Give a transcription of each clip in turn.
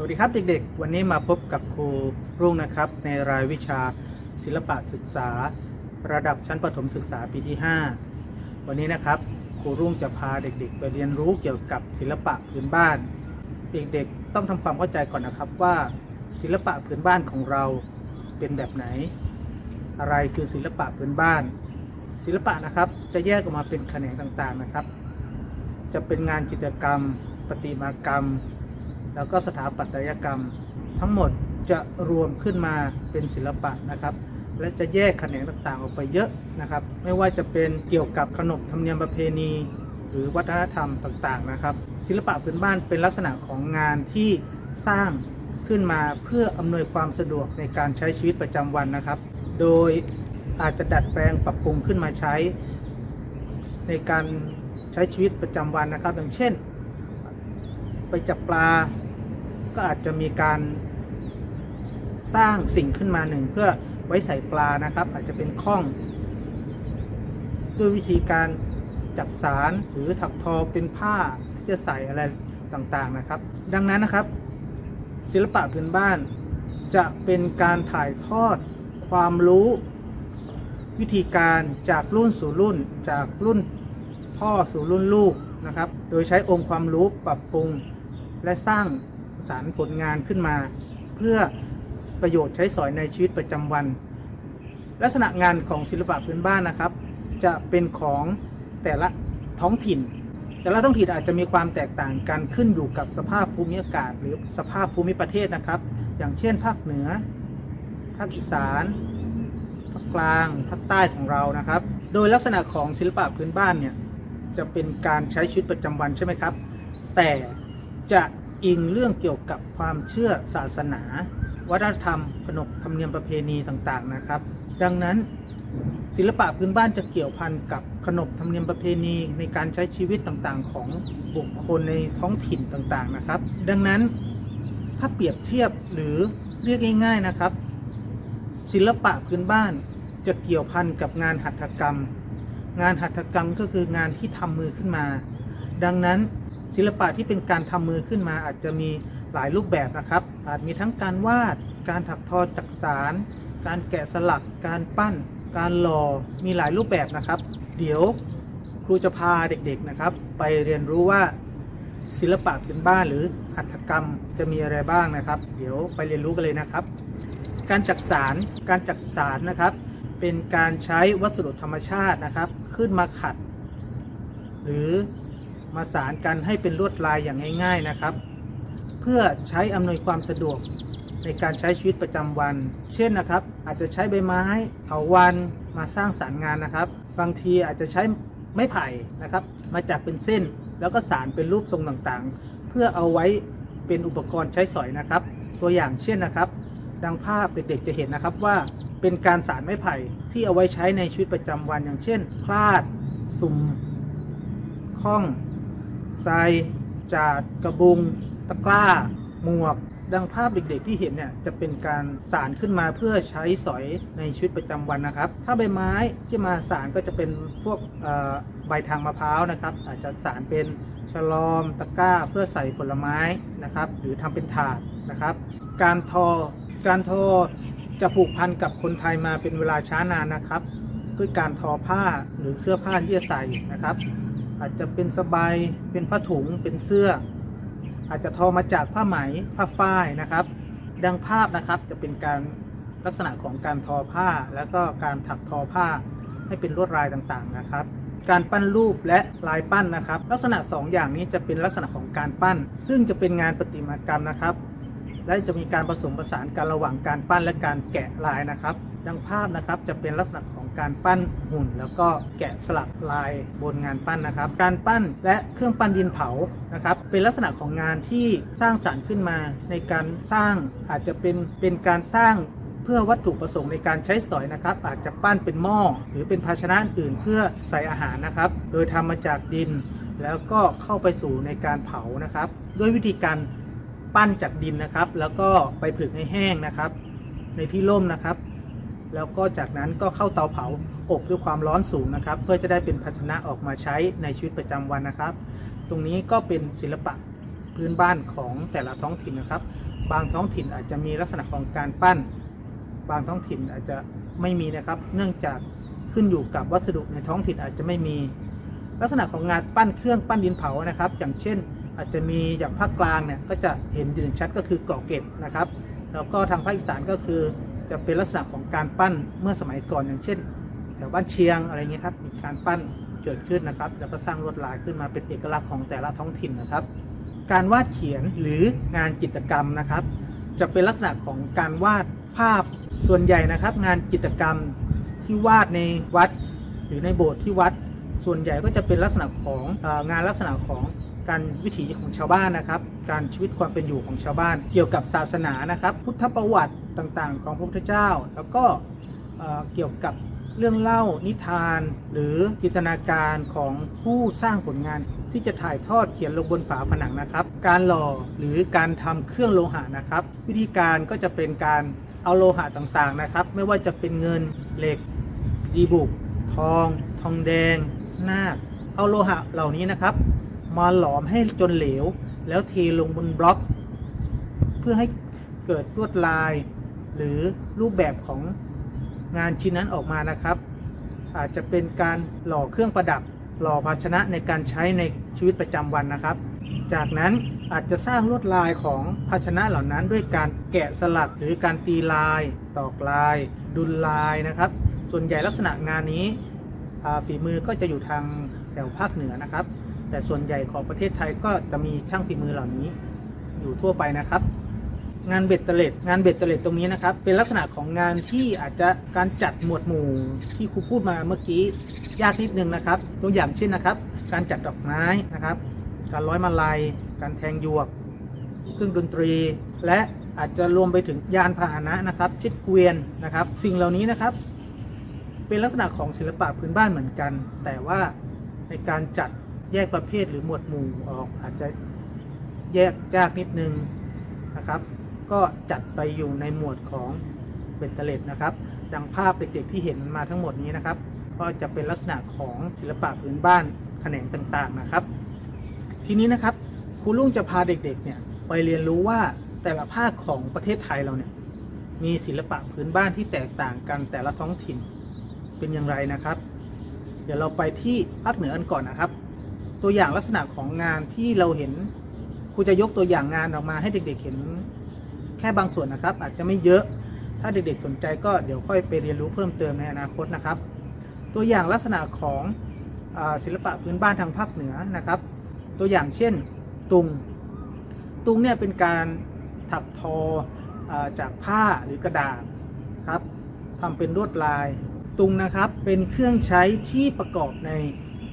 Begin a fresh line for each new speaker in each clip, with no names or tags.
สวัสดีครับเด็กๆ วันนี้มาพบกับครูรุ่งนะครับ ในรายวิชาศิลปะศึกษา ระดับชั้นประถมศึกษาปีที่ 5 วันนี้นะครับครูรุ่งจะพาเด็กๆ ไปเรียนรู้เกี่ยวกับศิลปะพื้นบ้าน เด็กๆ ต้องทำความเข้าใจก่อนนะครับว่า ศิลปะพื้นบ้านของเราเป็นแบบไหน อะไรคือศิลปะพื้นบ้าน ศิลปะนะครับจะแยกออกมาเป็นแขนงต่างๆนะครับ จะเป็นงานจิตรกรรม ประติมากรรม แล้วก็สถาปัตยกรรม ทั้งหมดจะรวมขึ้นมาเป็นศิลปะนะครับ และจะแยกแขนงต่างๆออกไปเยอะนะครับ ไม่ว่าจะเป็นเกี่ยวกับขนบธรรมเนียมประเพณี หรือวัฒนธรรมต่างๆนะครับ ศิลปะพื้นบ้านเป็นลักษณะของงานที่สร้างขึ้นมาเพื่ออำนวยความสะดวกในการใช้ชีวิตประจำวันนะครับ โดยอาจจะดัดแปลงปรับปรุงขึ้นมาใช้ ในการใช้ชีวิตประจำวันนะครับ อย่างเช่น ไปจับปลา ก็อาจจะมีการสร้างสิ่งขึ้นมาหนึ่งเพื่อไว้ใส่ปลานะครับ อาจจะเป็นข้อง ด้วยวิธีการจักสารหรือถักทอเป็นผ้าที่จะใส่อะไรต่างๆนะครับ ดังนั้นนะครับ ศิลปะพื้นบ้าน จะเป็นการถ่ายทอดความรู้ วิธีการจากรุ่นสู่รุ่น จากรุ่นพ่อสู่รุ่นลูกนะครับ โดยใช้องค์ความรู้ปรับปรุงและสร้าง สารผลงานขึ้นมา เพื่อประโยชน์ใช้สอยในชีวิตประจำวัน ลักษณะงานของศิลปะพื้นบ้านนะครับ จะเป็นของแต่ละท้องถิ่น แต่ละท้องถิ่นอาจจะมีความแตกต่างกันขึ้นอยู่กับสภาพภูมิอากาศ หรือสภาพภูมิประเทศนะครับ อย่างเช่น ภาคเหนือ ภาคอีสานภาคกลางภาคใต้ของเรานะครับ โดยลักษณะของศิลปะพื้นบ้านเนี่ยจะเป็นการใช้ชีวิตประจำวันใช่ไหมครับ แต่จะ อิงเรื่องเกี่ยวกับความเชื่อศาสนา วัฒนธรรมขนบธรรมเนียมประเพณีต่างๆนะครับ ดังนั้นศิลปะพื้นบ้านจะเกี่ยวพันกับขนบธรรมเนียมประเพณีในการใช้ชีวิตต่างๆ ของบุคคลในท้องถิ่นต่างๆนะครับ ดังนั้นถ้าเปรียบเทียบหรือเรียกง่าย ๆนะครับ ศิลปะพื้นบ้านจะเกี่ยวพันกับงานหัตถกรรม งานหัตถกรรมก็คืองานที่ทำมือขึ้นมา ดังนั้น ศิลปะที่เป็นการทำมือขึ้นมาอาจจะมีหลายรูปแบบนะครับ อาจมีทั้งการวาด การถักทอจักสาร การแกะสลัก การปั้น การหล่อ มีหลายรูปแบบนะครับ เดี๋ยวครูจะพาเด็กๆนะครับ ไปเรียนรู้ว่าศิลปะพื้นบ้านหรือหัตถกรรมจะมีอะไรบ้างนะครับ เดี๋ยวไปเรียนรู้กันเลยนะครับ การจักสารการจักสารนะครับ เป็นการใช้วัสดุธรรมชาตินะครับ ขึ้นมาขัด หรือ มาสารกันให้เป็นลวดลายอย่างง่าย ๆนะครับ เพื่อใช้อำนวยความสะดวกในการใช้ชีวิตประจำวัน เช่นนะครับ อาจจะใช้ใบไม้เถาวันมาสร้างสารรค์งานนะครับ บางทีอาจจะใช้ไม้ไผ่นะครับ มาจากเป็นเส้น แล้วก็สารเป็นรูปทรงต่างๆ เพื่อเอาไว้เป็นอุปกรณ์ใช้สอยนะครับ ตัวอย่างเช่นนะครับ ดังภาพเด็กๆจะเห็นนะครับว่าเป็นการสารไม้ไผ่ที่เอาไว้ใช้ในชีวิตประจำวันอย่างเช่น คลาดสุ่มข้อง ไซจาดกระบุง ตะกร้า หมวก ดังภาพเด็กๆที่เห็นเนี่ยจะเป็นการสารขึ้นมาเพื่อใช้สอยในชีวิตประจำวันนะครับ ถ้าใบไม้ที่มาสารก็จะเป็นพวกใบทางมะพร้าวนะครับ อาจจะสารเป็นฉลอมตะกร้าเพื่อใส่ผลไม้นะครับ หรือทำเป็นถาดนะครับ การทอ การทอจะผูกพันกับคนไทยมาเป็นเวลาช้านานนะครับ ด้วยการทอผ้าหรือเสื้อผ้าที่จะใส่นะครับ อาจจะเป็นสบายเป็นผ้าถุงเป็นเสื้อ อาจจะทอมาจากผ้าไหมผ้าฝ้ายนะครับ ดังภาพนะครับจะเป็นการลักษณะของการทอผ้า แล้วก็การถักทอผ้าให้เป็นลวดลายต่างๆนะครับ การปั้นรูปและลายปั้นนะครับ ลักษณะ 2 อย่างนี้จะเป็นลักษณะของการปั้น ซึ่งจะเป็นงานประติมากรรมนะครับ และจะมีการผสมผสานกันระหว่างการปั้นและการแกะลายนะครับ ดังภาพนะครับจะเป็นลักษณะของการปั้นหุ่น แล้วก็แกะสลักลายบนงานปั้นนะครับ การปั้นและเครื่องปั้นดินเผานะครับเป็นลักษณะของงานที่สร้างสารรค์ขึ้นมาในการสร้างอาจจะเป็นเป็นการสร้างเพื่อวัตถุประสงค์ในการใช้สอยนะครับ อาจจะปั้นเป็นหม้อหรือเป็นภาชนะอื่นเพื่อใส่อาหารนะครับ โดยทำมาจากดิน แล้วก็เข้าไปสู่ในการเผานะครับ ด้วยวิธีการปั้นจากดินนะครับ แล้วก็ไปผึ่งให้แห้งนะครับ ในที่ร่มนะครับ แล้วก็จากนั้นก็เข้าเตาเผาอบด้วยความร้อนสูงนะครับ เพื่อจะได้เป็นภาชนะออกมาใช้ในชีวิตประจำวันนะครับ ตรงนี้ก็เป็นศิลปะพื้นบ้านของแต่ละท้องถิ่นนะครับ บางท้องถิ่นอาจจะมีลักษณะของการปั้น บางท้องถิ่นอาจจะไม่มีนะครับ เนื่องจากขึ้นอยู่กับวัสดุในท้องถิ่นอาจจะไม่มี ลักษณะของงานปั้นเครื่องปั้นดินเผานะครับ อย่างเช่น อาจจะมีอย่างภาคกลางเนี่ยก็จะเห็นเด่นชัดก็คือเกาะเก็ดนะครับ แล้วก็ทางภาคอีสานก็คือ จะเป็นลักษณะของการปั้นเมื่อสมัยก่อนอย่างเช่นแถวบ้านเชียงอะไรเงี้ยครับมีการปั้นเกิดขึ้นนะครับแล้วก็สร้างลวดลายขึ้นมาเป็นเอกลักษณ์ของแต่ละท้องถิ่นนะครับ การวาดเขียนหรืองานจิตรกรรมนะครับ จะเป็นลักษณะของการวาดภาพส่วนใหญ่นะครับ งานจิตรกรรมที่วาดในวัด หรือในโบสถ์ที่วัด ส่วนใหญ่ก็จะเป็นลักษณะของงานลักษณะของ การวิถีของชาวบ้านนะครับ การชีวิตความเป็นอยู่ของชาวบ้าน เกี่ยวกับศาสนานะครับ พุทธประวัติต่างๆ ของพระพุทธเจ้า แล้วก็เเกี่ยวกับเรื่องเล่านิทาน หรือจินตนาการของผู้สร้างผลงานที่จะถ่ายทอดเขียนลงบนฝาผนังนะครับ การหล่อหรือการทำเครื่องโลหะนะครับ วิธีการก็จะเป็นการเอาโลหะต่างๆนะครับ ไม่ว่าจะเป็นเงินเหล็กดีบุก ทอง ทองแดง นาคเอาโลหะเหล่านี้นะครับ มาหลอมให้จนเหลว แล้วเทลงบนบล็อก เพื่อให้เกิดลวดลาย หรือรูปแบบของงานชิ้นนั้นออกมานะครับ อาจจะเป็นการหล่อเครื่องประดับ หล่อภาชนะในการใช้ในชีวิตประจำวันนะครับ จากนั้นอาจจะสร้างลวดลายของภาชนะเหล่านั้นด้วยการแกะสลักหรือการตีลาย ตอกลาย ดุลลายนะครับ ส่วนใหญ่ลักษณะงานนี้ฝีมือก็จะอยู่ทางแถวภาคเหนือนะครับ แต่ส่วนใหญ่ของประเทศไทยก็จะมีช่างฝีมือเหล่านี้อยู่ทั่วไปนะครับ งานเบ็ดเตล็ดงานเบ็ดเตล็ดตรงนี้นะครับ เป็นลักษณะของงานที่อาจจะการจัดหมวดหมู่ที่ครูพูดมาเมื่อกี้ยากนิดนึงนะครับตัวอย่างเช่นนะครับ การจัดดอกไม้นะครับ การร้อยมาลัย การแทงหยวก เครื่องดนตรี และอาจจะรวมไปถึงยานพาหนะนะครับเชิดเกวียนนะครับ สิ่งเหล่านี้นะครับ เป็นลักษณะของศิลปะพื้นบ้านเหมือนกัน แต่ว่าในการจัด แยกประเภทหรือหมวดหมู่ออกอาจจะแยกยากนิดนึงนะครับ ก็จัดไปอยู่ในหมวดของเบตเตเลตนะครับ ดังภาพเด็กๆที่เห็นมาทั้งหมดนี้นะครับ ก็จะเป็นลักษณะของศิลปะพื้นบ้านแขนงต่างๆนะครับ ทีนี้นะครับครูลุงจะพาเด็กๆเนี่ยไปเรียนรู้ว่าแต่ละภาคของประเทศไทยเราเนี่ยมีศิลปะพื้นบ้านที่แตกต่างกันแต่ละท้องถิ่นเป็นอย่างไรนะครับ เดี๋ยวเราไปที่ภาคเหนือกันก่อนนะครับ ตัวอย่างลักษณะของงานที่เราเห็นครูจะยกตัวอย่างงานออกมาให้เด็กๆเห็นแค่บางส่วนนะครับ อาจจะไม่เยอะถ้าเด็กๆสนใจก็เดี๋ยวค่อยไปเรียนรู้เพิ่มเติมในอนาคตนะครับ ตัวอย่างลักษณะของศิลปะพื้นบ้านทางภาคเหนือนะครับ ตัวอย่างเช่นตุง ตุงเนี่ยเป็นการถักทออาจากผ้าหรือกระดาษครับทำเป็นลวดลาย ตุงนะครับเป็นเครื่องใช้ที่ประกอบใน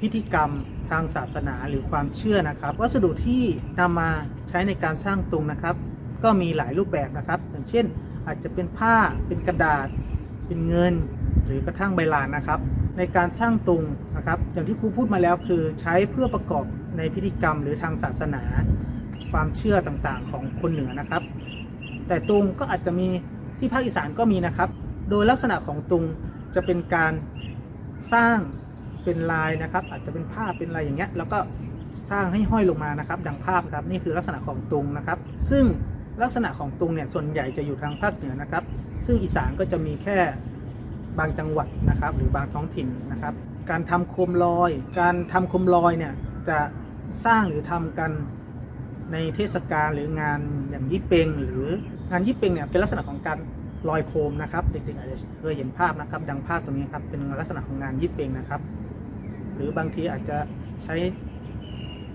พิธีกรรม ทางศาสนาหรือความเชื่อนะครับ วัสดุที่นำมาใช้ในการสร้างตุงนะครับ ก็มีหลายรูปแบบนะครับ อย่างเช่น อาจจะเป็นผ้าเป็นกระดาษ เป็นเงิน หรือกระทั่งใบลานนะครับ ในการสร้างตุงนะครับ อย่างที่ครูพูดมาแล้วคือใช้เพื่อประกอบในพิธีกรรมหรือทางศาสนา ความเชื่อต่างๆ ของคนเหนือนะครับ แต่ตุงก็อาจจะมีที่ภาคอีสานก็มีนะครับ โดยลักษณะของตุงจะเป็นการสร้าง เป็นลายนะครับ อาจจะเป็นผ้าเป็นอะไรอย่างเงี้ยแล้วก็สร้างให้ห้อยลงมานะครับ ดังภาพครับนี่คือลักษณะของตุงนะครับ ซึ่งลักษณะของตุงเนี่ยส่วนใหญ่จะอยู่ทางภาคเหนือนะครับ ซึ่งอีสานก็จะมีแค่บางจังหวัดนะครับ หรือบางท้องถิ่นนะครับ การทำโคมลอย การทำโคมลอยเนี่ยจะสร้างหรือทำกันในเทศกาลหรืองานอย่างยี่เปงหรืองานยี่เปงเนี่ยเป็นลักษณะของการลอยโคมนะครับ เด็กๆอาจจะเคยเห็นภาพนะครับ ดังภาพตรงนี้ครับเป็นลักษณะของงานยี่เปงนะครับ หรือบางทีอาจจะใช้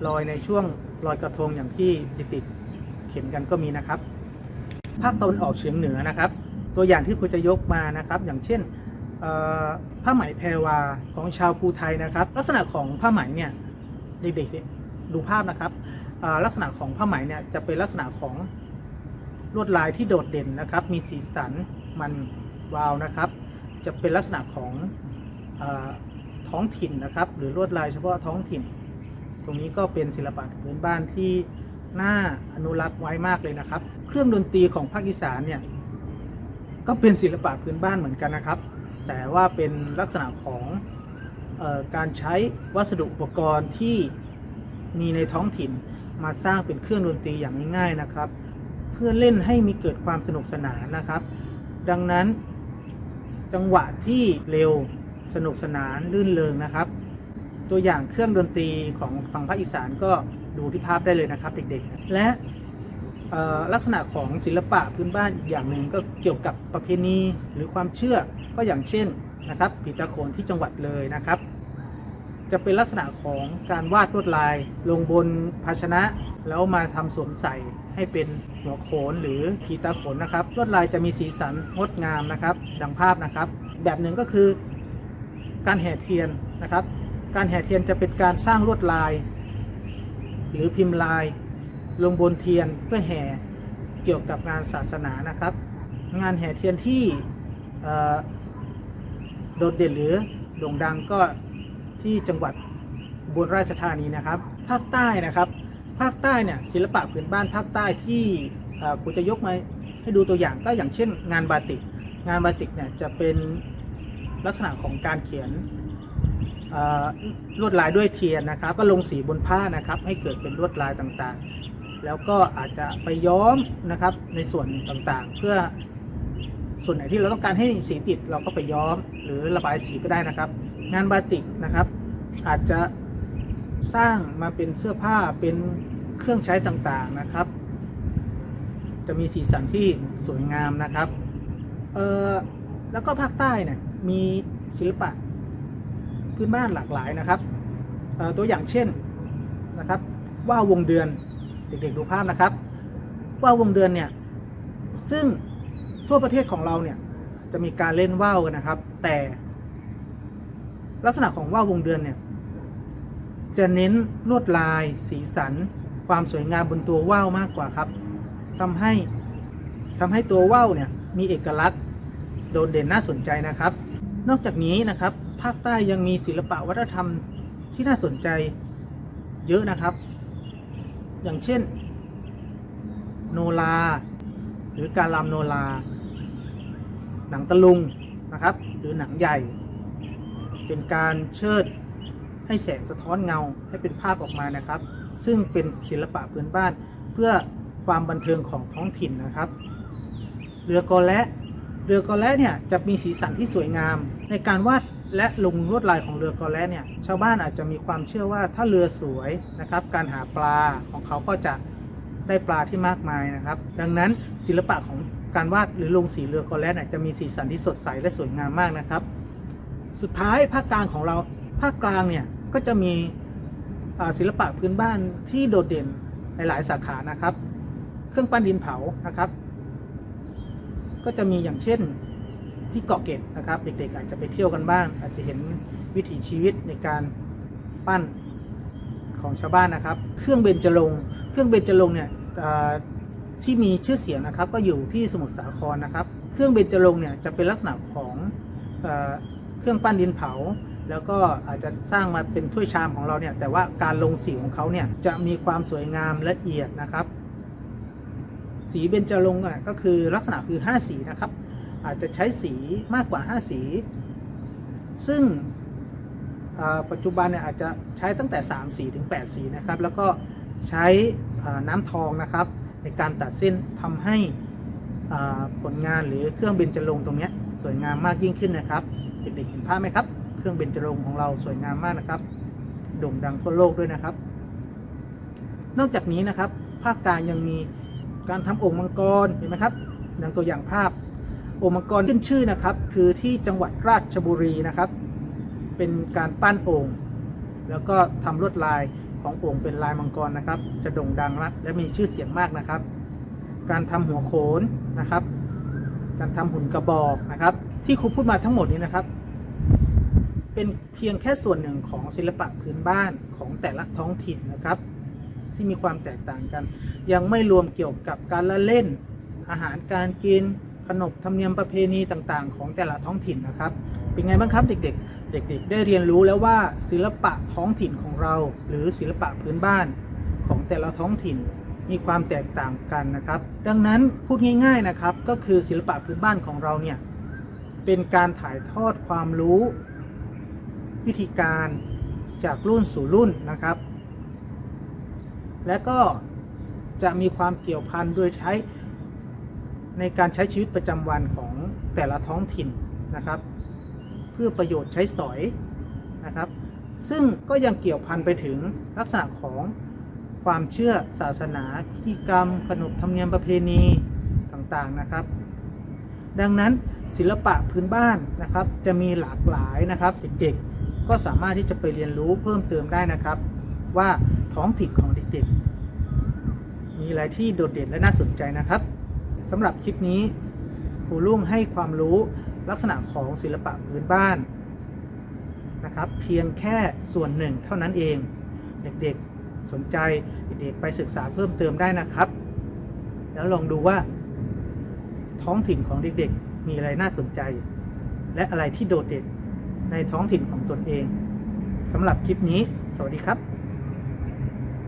ลอยในช่วงลอยกระทงอย่างที่เด็กๆเขียนกันก็มีนะครับภาคตะวันออกเฉียงเหนือนะครับ ตัวอย่างที่คุณจะยกมานะครับ อย่างเช่นผ้าไหมแพรวาของชาวภูไทยนะครับ ลักษณะของผ้าไหมเนี่ยเด็กๆดูภาพนะครับลักษณะของผ้าไหมเนี่ยจะเป็นลักษณะของลวดลายที่โดดเด่นนะครับ มีสีสันมันวาวนะครับ จะเป็นลักษณะของ ท้องถิ่นนะครับ หรือลวดลายเฉพาะท้องถิ่น ตรงนี้ก็เป็นศิลปะพื้นบ้านที่น่าอนุรักษ์ไว้มากเลยนะครับ เครื่องดนตรีของภาคอีสานเนี่ยก็เป็นศิลปะพื้นบ้านเหมือนกันนะครับ แต่ว่าเป็นลักษณะของออการใช้วัสดุอุปกรณ์ที่มีในท้องถิ่นมาสร้างเป็นเครื่องดนตรีอย่างง่ายๆนะครับ เพื่อเล่นให้มีเกิดความสนุกสนานนะครับ ดังนั้นจังหวะที่เร็ว สนุกสนานลื่นเริงนะครับ ตัวอย่างเครื่องดนตรีของฝั่งภาคอีสานก็ดูที่ภาพได้เลยนะครับเด็กๆ และลักษณะของศิลปะพื้นบ้านอีกอย่างหนึ่งก็เกี่ยวกับประเพณีหรือความเชื่อก็อย่างเช่นนะครับผีตาโขนที่จังหวัดเลยนะครับ จะเป็นลักษณะของการวาดลวดลายลงบนภาชนะ แล้วมาทำสวมใส่ให้เป็นหัวโขนหรือผีตาโขนนะครับลวดลายจะมีสีสันงดงามนะครับ ดังภาพนะครับ แบบหนึ่งก็คือ การแห่เทียนนะครับ การแห่เทียนจะเป็นการสร้างลวดลาย หรือพิมพ์ลายลงบนเทียนเพื่อแห่เกี่ยวกับงานศาสนานะครับ งานแห่เทียนที่โดดเด่นหรือโด่งดังก็ที่จังหวัดอุบลราชธานีนะครับ ภาคใต้นะครับ ภาคใต้เนี่ยศิลปะพื้นบ้านภาคใต้ที่ครูจะยกมาให้ดูตัวอย่างก็อย่างเช่น งานบาติก งานบาติกเนี่ยจะเป็น ลักษณะของการเขียนลวดลายด้วยเทียนนะครับ ก็ลงสีบนผ้านะครับ ให้เกิดเป็นลวดลายต่างๆ แล้วก็อาจจะไปย้อมนะครับในส่วนต่างๆ เพื่อส่วนไหนที่เราต้องการให้สีติดเราก็ไปย้อมหรือระบายสีก็ได้นะครับ งานบาติกนะครับ อาจจะสร้างมาเป็นเสื้อผ้าเป็นเครื่องใช้ต่างๆนะครับ จะมีสีสันที่สวยงามนะครับเออแล้วก็ภาคใต้เนี่ย มีศิลปะพื้นบ้านหลากหลายนะครับตัวอย่างเช่นนะครับว่าววงเดือนเด็กๆดูภาพนะครับ ว่าววงเดือนเนี่ยซึ่งทั่วประเทศของเราเนี่ยจะมีการเล่นว่าวกันนะครับ แต่ลักษณะของว่าววงเดือนเนี่ยจะเน้นลวดลาย สีสัน ความสวยงามบนตัวว่าวมากกว่าครับทำให้ทำให้ตัวว่าวเนี่ยมีเอกลักษณ์โดดเด่นน่าสนใจนะครับ นอกจากนี้นะครับ ภาคใต้ยังมีศิลปะวัฒนธรรมที่น่าสนใจเยอะนะครับ อย่างเช่น โนราหรือการรำโนราหนังตะลุงนะครับ หรือหนังใหญ่ เป็นการเชิดให้แสงสะท้อนเงาให้เป็นภาพออกมานะครับ ซึ่งเป็นศิลปะพื้นบ้านเพื่อความบันเทิงของท้องถิ่นนะครับ เรือกอและ เรือกอและเนี่ยจะมีสีสันที่สวยงาม ในการวาดและลงลวดลายของเรือกอและเนี่ยชาวบ้านอาจจะมีความเชื่อว่าถ้าเรือสวยนะครับ การหาปลาของเขาก็จะได้ปลาที่มากมายนะครับ ดังนั้นศิลปะของการวาดหรือลงสีเรือกอและเนี่ยจะมีสีสันที่สดใสและสวยงามมากนะครับ สุดท้ายภาคกลางของเราภาคกลางเนี่ยก็จะมีศิลปะพื้นบ้านที่โดดเด่นในหลายสาขานะครับ เครื่องปั้นดินเผานะครับ ก็จะมีอย่างเช่นที่เกาะเกร็ดนะครับ เด็กๆอาจจะไปเที่ยวกันบ้าง อาจจะเห็นวิถีชีวิตในการปั้นของชาวบ้านนะครับ เครื่องเบญจรงค์เครื่องเบญจรงค์เนี่ยที่มีชื่อเสียงนะครับ ก็อยู่ที่สมุทรสาครนะครับ เครื่องเบญจรงค์เนี่ยจะเป็นลักษณะของเอเครื่องปั้นดินเผา แล้วก็อาจจะสร้างมาเป็นถ้วยชามของเราเนี่ยแต่ว่าการลงสีของเขาเนี่ยจะมีความสวยงามละเอียดนะครับ สีเบญจรงค์อะก็คือลักษณะคือ 5 สีนะครับ อาจจะใช้สีมากกว่า 5 สี ซึ่งปัจจุบันเนี่ยอาจจะใช้ตั้งแต่ 3 สีถึง 8 สีนะครับ แล้วก็ใช้น้ำทองนะครับ ในการตัดเส้นทำให้ผลงานหรือเครื่องเบญจรงค์ตรงนี้สวยงามมากยิ่งขึ้นนะครับ เด็กๆเห็นภาพไหมครับ เครื่องเบญจรงค์ของเราสวยงามมากนะครับ โด่งดังทั่วโลกด้วยนะครับ นอกจากนี้นะครับภาคกลางยังมี การทำโอ่งมังกรเห็นไหมครับดังตัวอย่างภาพโอ่งมังกรขึ้นชื่อนะครับ คือที่จังหวัดราชบุรีนะครับ เป็นการปั้นโอ่งแล้วก็ทำลวดลายของโอ่งเป็นลายมังกรนะครับ จะโด่งดังและและมีชื่อเสียงมากนะครับ การทำหัวโขนนะครับ การทำหุ่นกระบอกนะครับ ที่ครูพูดมาทั้งหมดนี้นะครับ เป็นเพียงแค่ส่วนหนึ่งของศิลปะพื้นบ้านของแต่ละท้องถิ่นนะครับ ที่มีความแตกต่างกัน ยังไม่รวมเกี่ยวกับการละเล่น อาหารการกินขนบธรรมเนียมประเพณีต่างๆ ของแต่ละท้องถิ่นนะครับ เป็นไงบ้างครับเด็กๆ เด็ก ๆ ได้เรียนรู้แล้วว่าศิลปะท้องถิ่นของเรา หรือศิลปะพื้นบ้านของแต่ละท้องถิ่นมีความแตกต่างกันนะครับ ดังนั้นพูดง่าย ๆนะครับ ก็คือศิลปะพื้นบ้านของเราเนี่ยเป็นการถ่ายทอดความรู้ วิธีการจากรุ่นสู่รุ่นนะครับ และก็จะมีความเกี่ยวพันโดยใช้ในการใช้ชีวิตประจำวันของแต่ละท้องถิ่นนะครับ เพื่อประโยชน์ใช้สอยนะครับ ซึ่งก็ยังเกี่ยวพันไปถึงลักษณะของความเชื่อศาสนาพิธีกรรม ขนบธรรมเนียมประเพณีต่างๆนะครับ ดังนั้นศิลปะพื้นบ้านนะครับ จะมีหลากหลายนะครับ เด็กๆก็สามารถที่จะไปเรียนรู้เพิ่มเติมได้นะครับ ว่า ท้องถิ่นของเด็กๆ มีอะไรที่โดดเด่นและน่าสนใจนะครับสำหรับคลิปนี้ครูลุงให้ความรู้ลักษณะของศิลปะพื้นบ้านนะครับ เพียงแค่ส่วนหนึ่งเท่านั้นเอง เด็กๆสนใจเด็กๆไปศึกษาเพิ่มเติมได้นะครับ แล้วลองดูว่า ท้องถิ่นของเด็กๆ มีอะไรน่าสนใจ และอะไรที่โดดเด่นในท้องถิ่นของตนเองสำหรับคลิปนี้ สวัสดีครับ